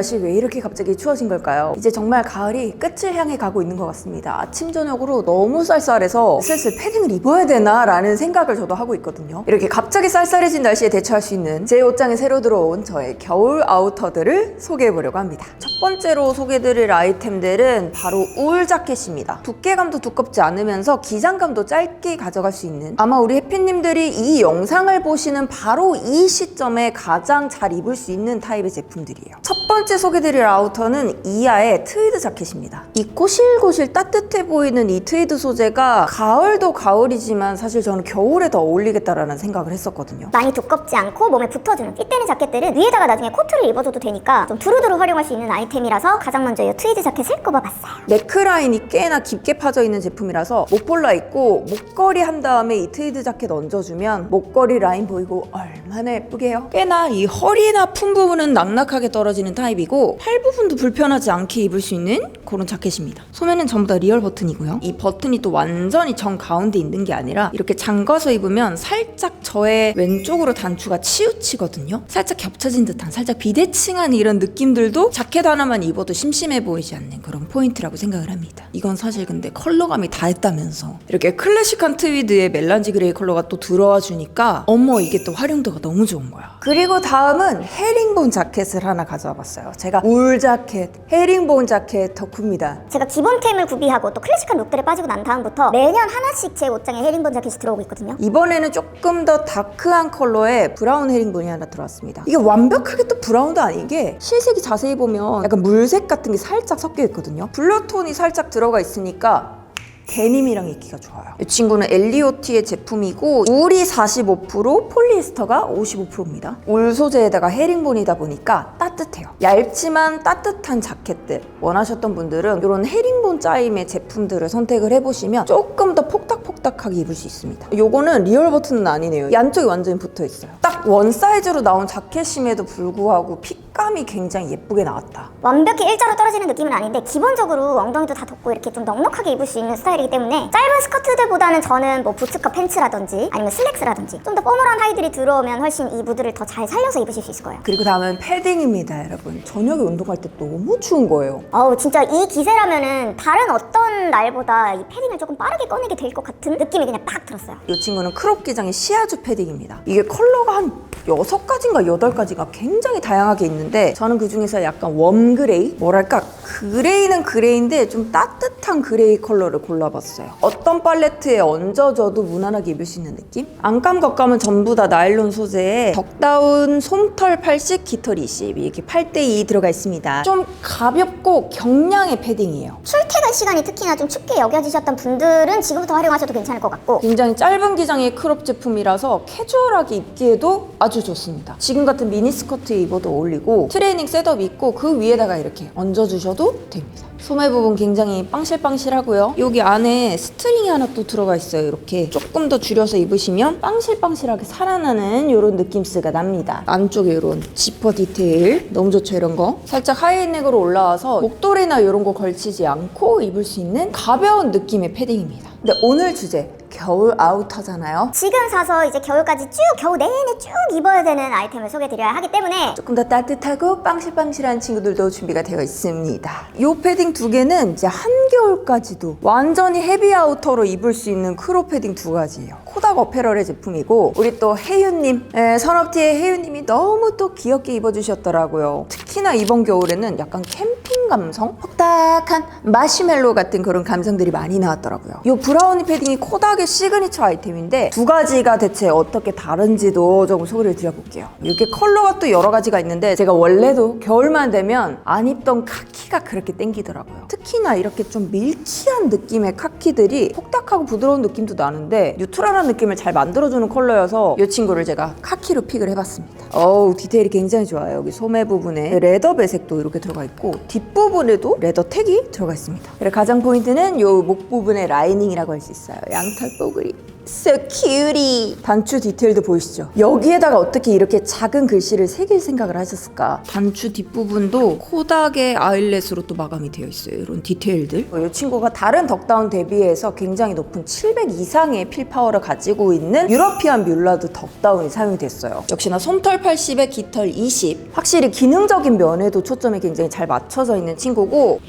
날씨 왜 이렇게 갑자기 추워진 걸까요? 이제 정말 가을이 끝을 향해 가고 있는 것 같습니다. 아침 저녁으로 너무 쌀쌀해서 슬슬 패딩을 입어야 되나 라는 생각을 저도 하고 있거든요. 이렇게 갑자기 쌀쌀해진 날씨에 대처할 수 있는 제 옷장에 새로 들어온 저의 겨울 아우터들을 소개해 보려고 합니다. 첫 번째로 소개드릴 아이템들은 바로 울 자켓입니다. 두께감도 두껍지 않으면서 기장감도 짧게 가져갈 수 있는 아마 우리 해피님들이 이 영상을 보시는 바로 이 시점에 가장 잘 입을 수 있는 타입의 제품들이에요. 첫 번째 소개드릴 아우터는 이하의 트위드 자켓입니다. 이 고실고실 따뜻해 보이는 이 트위드 소재가 가을도 가을이지만 사실 저는 겨울에 더 어울리겠다라는 생각을 했었거든요. 많이 두껍지 않고 몸에 붙어주는 핏되는 자켓들은 위에다가 나중에 코트를 입어줘도 되니까 좀 두루두루 활용할 수 있는 아이템이라서 가장 먼저 이 트위드 자켓을 꼽아봤어요. 네크라인이 꽤나 깊게 파져 있는 제품이라서 목볼라 입고 목걸이 한 다음에 이 트위드 자켓 얹어주면 목걸이 라인 보이고 얼마나 예쁘게요. 꽤나 이 허리나 품 부분은 낙낙하게 떨어지는 타입 이고 팔 부분도 불편하지 않게 입을 수 있는 그런 자켓입니다. 소매는 전부 다 리얼 버튼이고요. 이 버튼이 또 완전히 정 가운데 있는 게 아니라 이렇게 잠가서 입으면 살짝 저의 왼쪽으로 단추가 치우치거든요. 살짝 겹쳐진 듯한 살짝 비대칭한 이런 느낌들도 자켓 하나만 입어도 심심해 보이지 않는 그런 포인트라고 생각을 합니다. 이건 사실 근데 컬러감이 다 했다면서 이렇게 클래식한 트위드에 멜란지 그레이 컬러가 또 들어와 주니까 어머 이게 또 활용도가 너무 좋은 거야. 그리고 다음은 헤링본 자켓을 하나 가져와 봤어요. 제가 울 자켓, 헤링본 자켓 덕후입니다. 제가 기본템을 구비하고 또 클래식한 룩들에 빠지고 난 다음부터 매년 하나씩 제 옷장에 헤링본 자켓이 들어오고 있거든요. 이번에는 조금 더 다크한 컬러의 브라운 헤링본이 하나 들어왔습니다. 이게 완벽하게 또 브라운도 아니게 실색이 자세히 보면 약간 물색 같은 게 살짝 섞여 있거든요. 블루톤이 살짝 들어가 있으니까 데님이랑 입기가 좋아요. 이 친구는 엘리오티의 제품이고 울이 45% 폴리에스터가 55%입니다. 울 소재에다가 헤링본이다 보니까 따뜻해요. 얇지만 따뜻한 자켓들 원하셨던 분들은 이런 헤링본 짜임의 제품들을 선택을 해보시면 조금 더 폭닥폭닥하게 입을 수 있습니다. 요거는 리얼 버튼은 아니네요. 이 안쪽이 완전히 붙어 있어요. 딱 원 사이즈로 나온 자켓임에도 불구하고 핏 감이 굉장히 예쁘게 나왔다. 완벽히 일자로 떨어지는 느낌은 아닌데 기본적으로 엉덩이도 다 덮고 이렇게 좀 넉넉하게 입을 수 있는 스타일이기 때문에 짧은 스커트들보다는 저는 뭐 부츠컷 팬츠라든지 아니면 슬랙스라든지 좀더 포멀한 하의들이 들어오면 훨씬 이 무드를 더 잘 살려서 입으실 수 있을 거예요. 그리고 다음은 패딩입니다, 여러분. 저녁에 운동할 때 너무 추운 거예요. 어우 진짜 이 기세라면은 다른 어떤 날보다 이 패딩을 조금 빠르게 꺼내게 될 것 같은 느낌이 그냥 팍 들었어요. 이 친구는 크롭 기장의 시아주 패딩입니다. 이게 컬러가 한 여섯 가지인가 여덟 가지가 굉장히 다양하게 있는 데 저는 그 중에서 약간 웜 그레이? 뭐랄까 그레이는 그레이인데 좀 따뜻한 그레이 컬러를 골라봤어요. 어떤 팔레트에 얹어줘도 무난하게 입을 수 있는 느낌? 안감 겉감은 전부 다 나일론 소재에 덕다운 솜털 80, 깃털 20 이렇게 8대2 들어가 있습니다. 좀 가볍고 경량의 패딩이에요. 출퇴근 시간이 특히나 좀 춥게 여겨지셨던 분들은 지금부터 활용하셔도 괜찮을 것 같고 굉장히 짧은 기장의 크롭 제품이라서 캐주얼하게 입기에도 아주 좋습니다. 지금 같은 미니스커트에 입어도 어울리고 트레이닝 셋업 있고 그 위에다가 이렇게 얹어주셔도 됩니다. 소매 부분 굉장히 빵실빵실하고요. 여기 안에 스트링이 하나 또 들어가 있어요. 이렇게 조금 더 줄여서 입으시면 빵실빵실하게 살아나는 이런 느낌스가 납니다. 안쪽에 이런 지퍼 디테일 너무 좋죠 이런 거. 살짝 하이넥으로 올라와서 목도리나 이런 거 걸치지 않고 입을 수 있는 가벼운 느낌의 패딩입니다. 근데 오늘 주제 겨울 아우터잖아요. 지금 사서 이제 겨울까지 쭉 겨우 내내 쭉 입어야 되는 아이템을 소개드려야 하기 때문에 조금 더 따뜻하고 빵실빵실한 친구들도 준비가 되어 있습니다. 이 패딩 두 개는 이제 한겨울까지도 완전히 헤비 아우터로 입을 수 있는 크롭 패딩 두 가지예요. 코닥 어페럴의 제품이고 우리 또 혜윤님, 에, 선업티의 혜윤님이 너무 또 귀엽게 입어주셨더라고요. 특히나 이번 겨울에는 약간 캠핑 감성? 퍽딱한 마시멜로 같은 그런 감성들이 많이 나왔더라고요. 이 브라우니 패딩이 코닥의 시그니처 아이템인데 두 가지가 대체 어떻게 다른지도 조금 소개를 드려볼게요. 이렇게 컬러가 또 여러 가지가 있는데 제가 원래도 겨울만 되면 안 입던 카키가 그렇게 땡기더라고요. 특히나 이렇게 좀 밀키한 느낌의 카키들이 폭닥하고 부드러운 느낌도 나는데 뉴트럴한 느낌을 잘 만들어주는 컬러여서 이 친구를 제가 카키로 픽을 해봤습니다. 어우 디테일이 굉장히 좋아요. 여기 소매 부분에 레더 배색도 이렇게 들어가 있고 뒷부분 에도 레더 택이 들어가 있습니다. 가장 포인트는 이 목 부분의 라이닝이라고 할 수 있어요. 양털 뽀글이. So cutie. 단추 디테일도 보이시죠? 여기에다가 어떻게 이렇게 작은 글씨를 새길 생각을 하셨을까? 단추 뒷부분도 코닥의 아일렛으로 또 마감이 되어 있어요. 이런 디테일들. 이 친구가 다른 덕다운 대비해서 굉장히 높은 700 이상의 필 파워를 가지고 있는 유러피안 뮬라드 덕다운이 사용이 됐어요. 역시나 솜털 80에 깃털 20. 확실히 기능적인 면에도 초점이 굉장히 잘 맞춰져 있는 친구고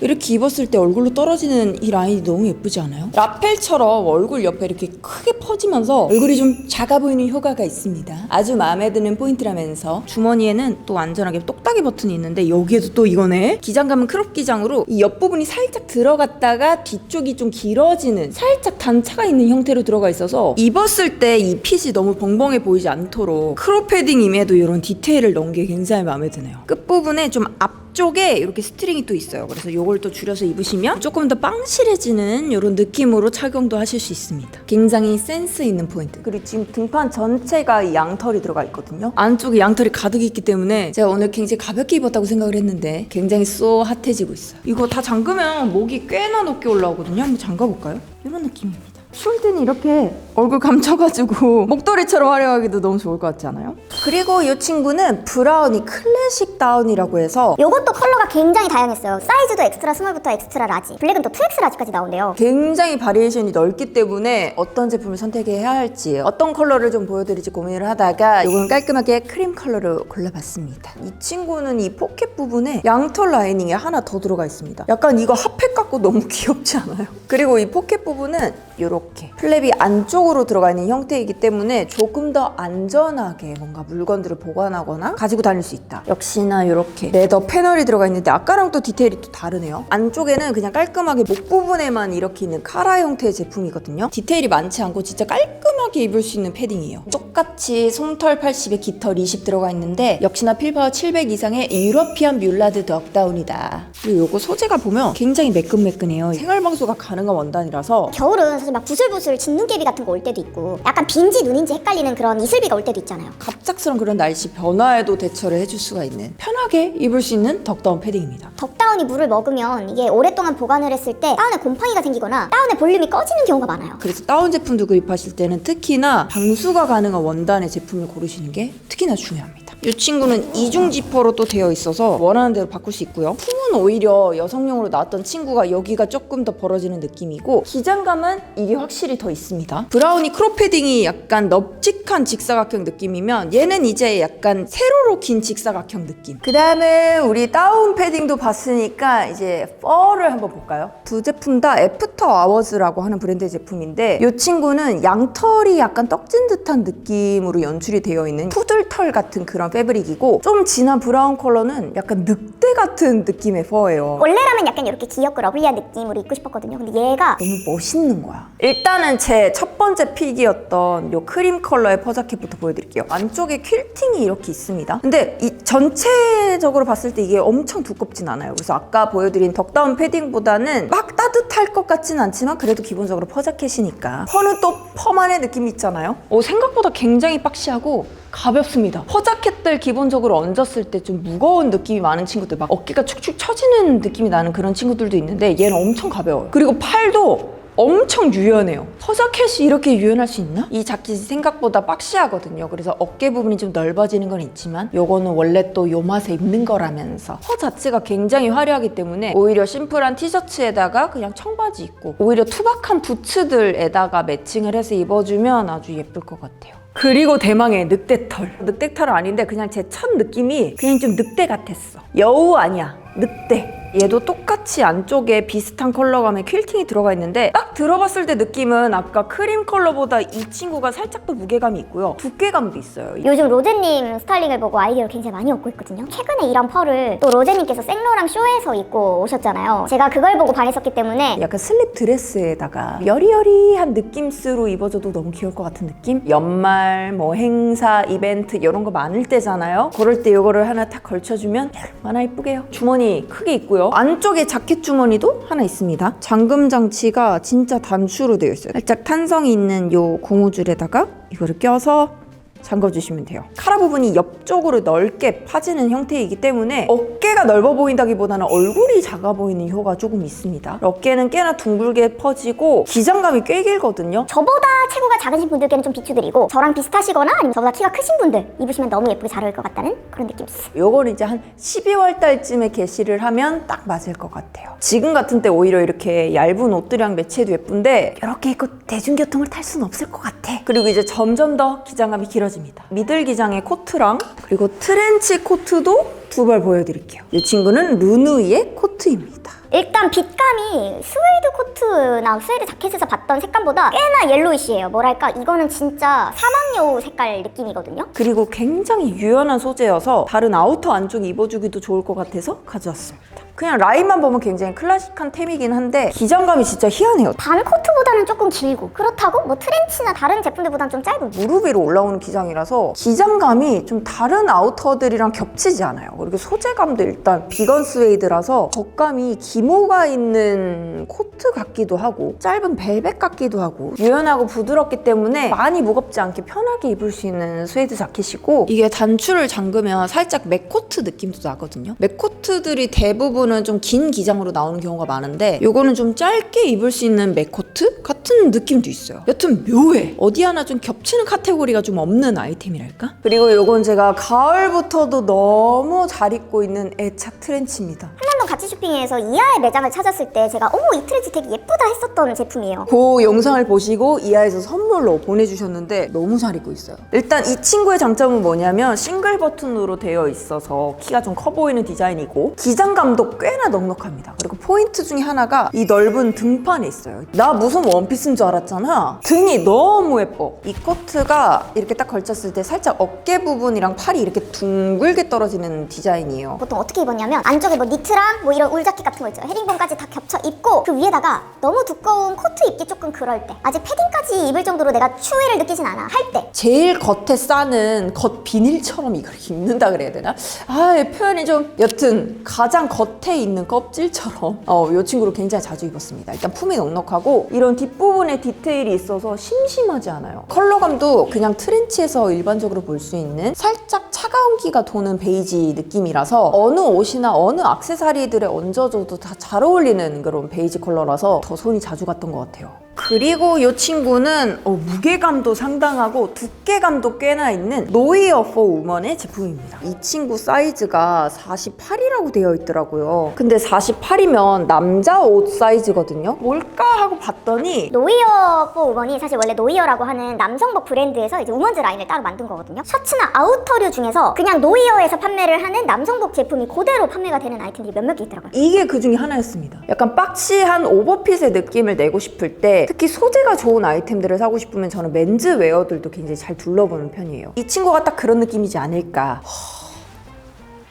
이렇게 입었을 때 얼굴로 떨어지는 이 라인이 너무 예쁘지 않아요? 라펠처럼 얼굴 옆에 이렇게 크게 퍼지면서 얼굴이 좀 작아 보이는 효과가 있습니다. 아주 마음에 드는 포인트라면서 주머니에는 또 안전하게 똑딱이 버튼이 있는데 여기에도 또 이거네. 기장감은 크롭 기장으로 이 옆부분이 살짝 들어갔다가 뒤쪽이 좀 길어지는 살짝 단차가 있는 형태로 들어가 있어서 입었을 때 이 핏이 너무 벙벙해 보이지 않도록 크롭 패딩임에도 이런 디테일을 넣은 게 굉장히 마음에 드네요. 끝부분에 좀 앞. 쪽에 이렇게 스트링이 또 있어요. 그래서 이걸 또 줄여서 입으시면 조금 더 빵실해지는 이런 느낌으로 착용도 하실 수 있습니다. 굉장히 센스 있는 포인트. 그리고 지금 등판 전체가 이 양털이 들어가 있거든요. 안쪽에 양털이 가득 있기 때문에 제가 오늘 굉장히 가볍게 입었다고 생각을 했는데 굉장히 쏘 핫해지고 있어요. 이거 다 잠그면 목이 꽤나 높게 올라오거든요. 한번 잠가볼까요? 이런 느낌입니다. 때는 이렇게 얼굴 감춰가지고 목도리처럼 활용하기도 너무 좋을 것 같지 않아요? 그리고 이 친구는 브라우니 클래식 다운이라고 해서 요것도 컬러가 굉장히 다양했어요. 사이즈도 엑스트라 스몰부터 엑스트라 라지, 블랙은 또 2X 라지까지 나온대요. 굉장히 바리에이션이 넓기 때문에 어떤 제품을 선택해야 할지 어떤 컬러를 좀 보여드릴지 고민을 하다가 이건 깔끔하게 크림 컬러로 골라봤습니다. 이 친구는 이 포켓 부분에 양털 라이닝이 하나 더 들어가 있습니다. 약간 이거 핫팩 같고 너무 귀엽지 않아요? 그리고 이 포켓 부분은 이렇게 플랩이 안쪽으로 들어가 있는 형태이기 때문에 조금 더 안전하게 뭔가 물건들을 보관하거나 가지고 다닐 수 있다. 역시나 이렇게 레더 패널이 들어가 있는데 아까랑 또 디테일이 또 다르네요. 안쪽에는 그냥 깔끔하게 목 부분에만 이렇게 있는 카라 형태의 제품이거든요. 디테일이 많지 않고 진짜 깔끔하게 입을 수 있는 패딩이에요. 똑같이 솜털 80에 깃털 20 들어가 있는데 역시나 필파워 700 이상의 유러피안 뮬라드 덕다운이다. 그리고 이거 소재가 보면 굉장히 매끈매끈해요. 생활방수가 가능한 원단이라서 겨울은 사실 막 부슬부슬 진눈깨비 같은 거올 때도 있고 약간 빈지 눈인지 헷갈리는 그런 이슬비가 올 때도 있잖아요. 갑작스런 그런 날씨 변화에도 대처를 해줄 수가 있는 편하게 입을 수 있는 덕다운 패딩입니다. 덕다운이 물을 먹으면 이게 오랫동안 보관을 했을 때 다운에 곰팡이가 생기거나 다운의 볼륨이 꺼지는 경우가 많아요. 그래서 다운 제품도 구입하실 때는 특히나 방수가 가능한 원단의 제품을 고르시는 게 특히나 중요합니다. 이 친구는 이중 지퍼로 또 되어 있어서 원하는 대로 바꿀 수 있고요. 품은 오히려 여성용으로 나왔던 친구가 여기가 조금 더 벌어지는 느낌이고 기장감은 이게 확실히 더 있습니다. 브라우니 크롭 패딩이 약간 넙직한 직사각형 느낌이면 얘는 이제 약간 세로로 긴 직사각형 느낌. 그 다음에 우리 다운 패딩도 봤으니까 이제 펄을 한번 볼까요? 두 제품 다 애프터 아워즈라고 하는 브랜드의 제품인데 이 친구는 양털이 약간 떡진 듯한 느낌으로 연출이 되어 있는 푸들털 같은 그런 패브릭이고 좀 진한 브라운 컬러는 약간 늑대 같은 느낌의 펄예요. 원래라면 약간 이렇게 귀엽고 러블리한 느낌으로 입고 싶었거든요. 근데 얘가 너무 멋있는 거야. 일단은 제 첫 번째 픽이었던 요 크림 컬러의 퍼자켓부터 보여드릴게요. 안쪽에 퀼팅이 이렇게 있습니다. 근데 이 전체적으로 봤을 때 이게 엄청 두껍진 않아요. 그래서 아까 보여드린 덕다운 패딩보다는 막 따뜻할 것 같진 않지만 그래도 기본적으로 퍼자켓이니까. 펄은 또 펌안의 느낌이 있잖아요. 오, 생각보다 굉장히 박시하고 가볍습니다. 퍼자켓들 기본적으로 얹었을 때 좀 무거운 느낌이 많은 친구들 막 어깨가 축축 처지는 느낌이 나는 그런 친구들도 있는데 얘는 엄청 가벼워요. 그리고 팔도 엄청 유연해요. 퍼자켓이 이렇게 유연할 수 있나? 이 자켓이 생각보다 박시하거든요. 그래서 어깨 부분이 좀 넓어지는 건 있지만 요거는 원래 또 요 맛에 입는 거라면서 퍼 자체가 굉장히 화려하기 때문에 오히려 심플한 티셔츠에다가 그냥 청바지 입고 오히려 투박한 부츠들에다가 매칭을 해서 입어주면 아주 예쁠 것 같아요. 그리고 대망의 늑대털. 늑대털은 아닌데 그냥 제 첫 느낌이 그냥 좀 늑대 같았어. 여우 아니야. 늑대. 얘도 똑같이 안쪽에 비슷한 컬러감의 퀼팅이 들어가 있는데 딱 들어봤을 때 느낌은 아까 크림 컬러보다 이 친구가 살짝 더 무게감이 있고요. 두께감도 있어요. 요즘 로제님 스타일링을 보고 아이디어를 굉장히 많이 얻고 있거든요. 최근에 이런 펄을 또 로제님께서 생로랑 쇼에서 입고 오셨잖아요. 제가 그걸 보고 반했었기 때문에 약간 슬립 드레스에다가 여리여리한 느낌스로 입어줘도 너무 귀여울 것 같은 느낌? 연말, 뭐 행사, 이벤트 이런 거 많을 때잖아요. 그럴 때 이거를 하나 탁 걸쳐주면 얼마나 이쁘게요. 주머니 크게 있고요. 안쪽에 자켓 주머니도 하나 있습니다. 잠금 장치가 진짜 단추로 되어 있어요. 살짝 탄성이 있는 요 고무줄에다가 이거를 껴서 잠궈주시면 돼요. 카라 부분이 옆쪽으로 넓게 파지는 형태이기 때문에 어깨가 넓어 보인다기보다는 얼굴이 작아 보이는 효과가 조금 있습니다. 어깨는 꽤나 둥글게 퍼지고 기장감이 꽤 길거든요. 저보다 체구가 작으신 분들께는 좀 비추드리고 저랑 비슷하시거나 아니면 저보다 키가 크신 분들 입으시면 너무 예쁘게 잘 어울릴 것 같다는 그런 느낌이 있어요. 요건 이제 한 12월 달쯤에 게시를 하면 딱 맞을 것 같아요. 지금 같은 때 오히려 이렇게 얇은 옷들이랑 매치해도 예쁜데 이렇게 입고 대중교통을 탈 수는 없을 것 같아. 그리고 이제 점점 더 기장감이 길어 집니다. 미들 기장의 코트랑 그리고 트렌치 코트도 두 벌 보여드릴게요. 이 친구는 르누이의 코트입니다. 일단 빛감이 스웨이드 코트나 스웨이드 자켓에서 봤던 색감보다 꽤나 옐로이시해요. 뭐랄까 이거는 진짜 사막여우 색깔 느낌이거든요. 그리고 굉장히 유연한 소재여서 다른 아우터 안쪽 입어주기도 좋을 것 같아서 가져왔습니다. 그냥 라인만 보면 굉장히 클래식한 템이긴 한데 기장감이 진짜 희한해요. 반 코트보다는 조금 길고 그렇다고 뭐 트렌치나 다른 제품들보다는 좀 짧은 무릎 위로 올라오는 기장이라서 기장감이 좀 다른 아우터들이랑 겹치지 않아요. 그리고 소재감도 일단 비건 스웨이드라서 겉감이 기모가 있는 코트 같기도 하고 짧은 벨벳 같기도 하고 유연하고 부드럽기 때문에 많이 무겁지 않게 편하게 입을 수 있는 스웨이드 자켓이고 이게 단추를 잠그면 살짝 맥코트 느낌도 나거든요. 맥코트들이 대부분 은좀긴 기장으로 나오는 경우가 많은데 요거는 좀 짧게 입을 수 있는 맥코트 같은 느낌도 있어요. 여튼 묘해. 어디 하나 좀 겹치는 카테고리가 좀 없는 아이템이랄까? 그리고 요건 제가 가을부터도 너무 잘 입고 있는 애착 트렌치입니다. 한남동 가치 쇼핑에서 이하의 매장을 찾았을 때 제가 어머 이 트렌치 되게 예쁘다 했었던 제품이에요. 그 영상을 보시고 이하에서 선물로 보내주셨는데 너무 잘 입고 있어요. 일단 이 친구의 장점은 뭐냐면 싱글 버튼으로 되어 있어서 키가 좀 커 보이는 디자인이고 기장감도 꽤나 넉넉합니다. 그리고 포인트 중에 하나가 이 넓은 등판에 있어요. 나 무슨 원피스인 줄 알았잖아. 등이 너무 예뻐. 이 코트가 이렇게 딱 걸쳤을 때 살짝 어깨 부분이랑 팔이 이렇게 둥글게 떨어지는 디자인이에요. 보통 어떻게 입었냐면 안쪽에 뭐 니트랑 뭐 이런 울자켓 같은 거 있죠. 헤링본까지 다 겹쳐 입고 그 위에다가 너무 두꺼운 코트 입기 조금 그럴 때 아직 패딩까지 입을 정도로 내가 추위를 느끼진 않아 할 때. 제일 겉에 싸는 겉 비닐처럼 이걸 입는다 그래야 되나? 아, 이 표현이 좀 여튼 가장 겉에 있는 껍질처럼 어, 이 친구를 굉장히 자주 입었습니다. 일단 품이 넉넉하고 이런 뒷부분에 디테일이 있어서 심심하지 않아요. 컬러감도 그냥 트렌치에서 일반적으로 볼 수 있는 살짝 차가운 기가 도는 베이지 느낌이라서 어느 옷이나 어느 액세서리들에 얹어줘도 다 잘 어울리는 그런 베이지 컬러라서 더 손이 자주 갔던 것 같아요. 그리고 이 친구는 어, 무게감도 상당하고 두께감도 꽤나 있는 노이어 포 우먼의 제품입니다. 이 친구 사이즈가 48이라고 되어 있더라고요. 근데 48이면 남자 옷 사이즈거든요. 뭘까 하고 봤더니 노이어 4 우먼이 사실 원래 노이어라고 하는 남성복 브랜드에서 이제 우먼즈 라인을 따로 만든 거거든요. 셔츠나 아우터류 중에서 그냥 노이어에서 판매를 하는 남성복 제품이 그대로 판매가 되는 아이템들이 몇몇 개 있더라고요. 이게 그 중에 하나였습니다. 약간 박시한 오버핏의 느낌을 내고 싶을 때 특히 소재가 좋은 아이템들을 사고 싶으면 저는 맨즈 웨어들도 굉장히 잘 둘러보는 편이에요. 이 친구가 딱 그런 느낌이지 않을까.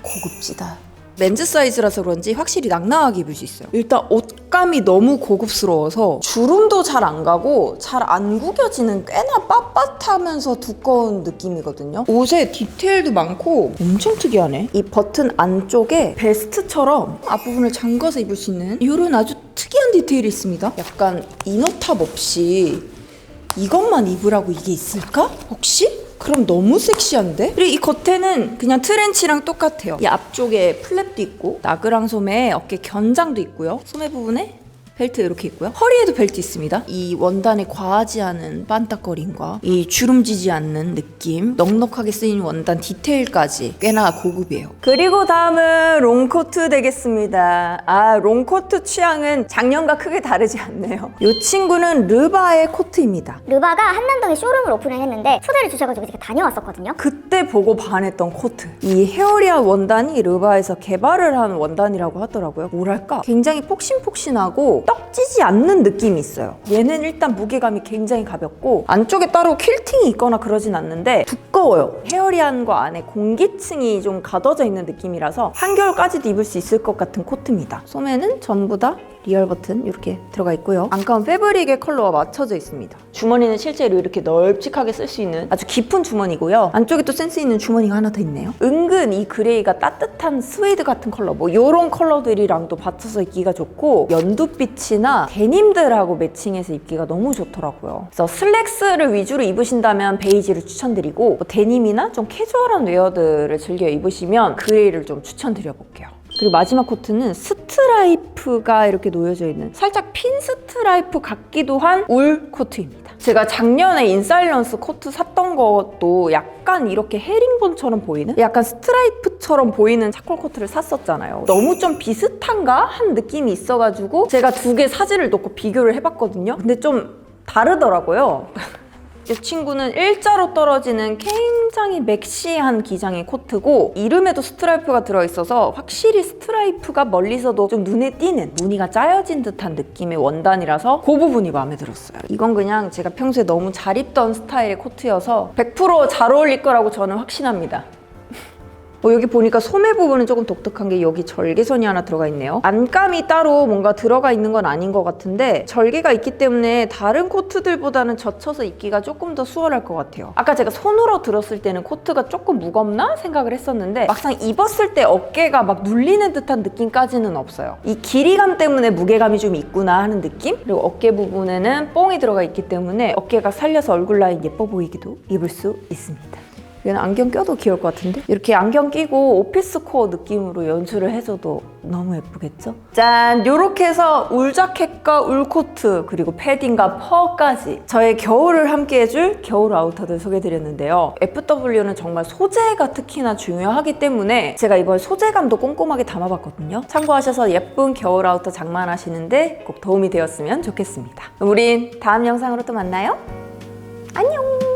고급지다. 맨즈 사이즈라서 그런지 확실히 낭낭하게 입을 수 있어요. 일단 옷감이 너무 고급스러워서 주름도 잘 안 가고 잘 안 구겨지는 꽤나 빳빳하면서 두꺼운 느낌이거든요. 옷에 디테일도 많고 엄청 특이하네. 이 버튼 안쪽에 베스트처럼 앞부분을 잠궈서 입을 수 있는 이런 아주 특이한 디테일이 있습니다. 약간 이너탑 없이 이것만 입으라고 이게 있을까? 혹시? 그럼 너무 섹시한데? 그리고 이 겉에는 그냥 트렌치랑 똑같아요. 이 앞쪽에 플랩도 있고 나그랑 소매 어깨 견장도 있고요. 소매 부분에 벨트 이렇게 있고요. 허리에도 벨트 있습니다. 이 원단에 과하지 않은 반딱거림과 이 주름지지 않는 느낌, 넉넉하게 쓰인 원단 디테일까지 꽤나 고급이에요. 그리고 다음은 롱코트 되겠습니다. 아, 롱코트 취향은 작년과 크게 다르지 않네요. 이 친구는 르바의 코트입니다. 르바가 한남동에 쇼룸을 오픈을 했는데 초대를 주셔가지고 제가 다녀왔었거든요. 그때 보고 반했던 코트. 이 헤어리아 원단이 르바에서 개발을 한 원단이라고 하더라고요. 뭐랄까? 굉장히 폭신폭신하고 떡지지 않는 느낌이 있어요. 얘는 일단 무게감이 굉장히 가볍고 안쪽에 따로 퀼팅이 있거나 그러진 않는데 두꺼워요. 헤어리안과 안에 공기층이 좀 가둬져 있는 느낌이라서 한겨울까지도 입을 수 있을 것 같은 코트입니다. 소매는 전부 다 리얼 버튼 이렇게 들어가 있고요. 안감은 패브릭의 컬러와 맞춰져 있습니다. 주머니는 실제로 이렇게 넓직하게 쓸 수 있는 아주 깊은 주머니고요. 안쪽에 또 센스 있는 주머니가 하나 더 있네요. 은근 이 그레이가 따뜻한 스웨이드 같은 컬러, 뭐 이런 컬러들이랑도 받쳐서 입기가 좋고 연두빛이나 데님들하고 매칭해서 입기가 너무 좋더라고요. 그래서 슬랙스를 위주로 입으신다면 베이지를 추천드리고 뭐 데님이나 좀 캐주얼한 웨어들을 즐겨 입으시면 그레이를 좀 추천드려볼게요. 그리고 마지막 코트는 스트라이프가 이렇게 놓여져 있는 살짝 핀 스트라이프 같기도 한울 코트입니다. 제가 작년에 인사일런스 코트 샀던 것도 약간 이렇게 헤링본처럼 보이는 약간 스트라이프처럼 보이는 차콜 코트를 샀었잖아요. 너무 좀 비슷한가 한 느낌이 있어가지고 제가 두 개 사진을 놓고 비교를 해봤거든요. 근데 좀 다르더라고요. 이 친구는 일자로 떨어지는 굉장히 맥시한 기장의 코트고 이름에도 스트라이프가 들어있어서 확실히 스트라이프가 멀리서도 좀 눈에 띄는 무늬가 짜여진 듯한 느낌의 원단이라서 그 부분이 마음에 들었어요. 이건 그냥 제가 평소에 너무 잘 입던 스타일의 코트여서 100%잘 어울릴 거라고 저는 확신합니다. 어, 여기 보니까 소매 부분은 조금 독특한 게 여기 절개선이 하나 들어가 있네요. 안감이 따로 뭔가 들어가 있는 건 아닌 것 같은데 절개가 있기 때문에 다른 코트들보다는 젖혀서 입기가 조금 더 수월할 것 같아요. 아까 제가 손으로 들었을 때는 코트가 조금 무겁나 생각을 했었는데 막상 입었을 때 어깨가 막 눌리는 듯한 느낌까지는 없어요. 이 길이감 때문에 무게감이 좀 있구나 하는 느낌? 그리고 어깨 부분에는 뽕이 들어가 있기 때문에 어깨가 살려서 얼굴 라인 예뻐 보이기도 입을 수 있습니다. 얘는 안경 껴도 귀여울 것 같은데? 이렇게 안경 끼고 오피스 코어 느낌으로 연출을 해줘도 너무 예쁘겠죠? 짠! 요렇게 해서 울 자켓과 울 코트 그리고 패딩과 퍼까지 저의 겨울을 함께 해줄 겨울 아우터들 소개해드렸는데요. FW는 정말 소재가 특히나 중요하기 때문에 제가 이번 소재감도 꼼꼼하게 담아봤거든요. 참고하셔서 예쁜 겨울 아우터 장만하시는데 꼭 도움이 되었으면 좋겠습니다. 우린 다음 영상으로 또 만나요. 안녕!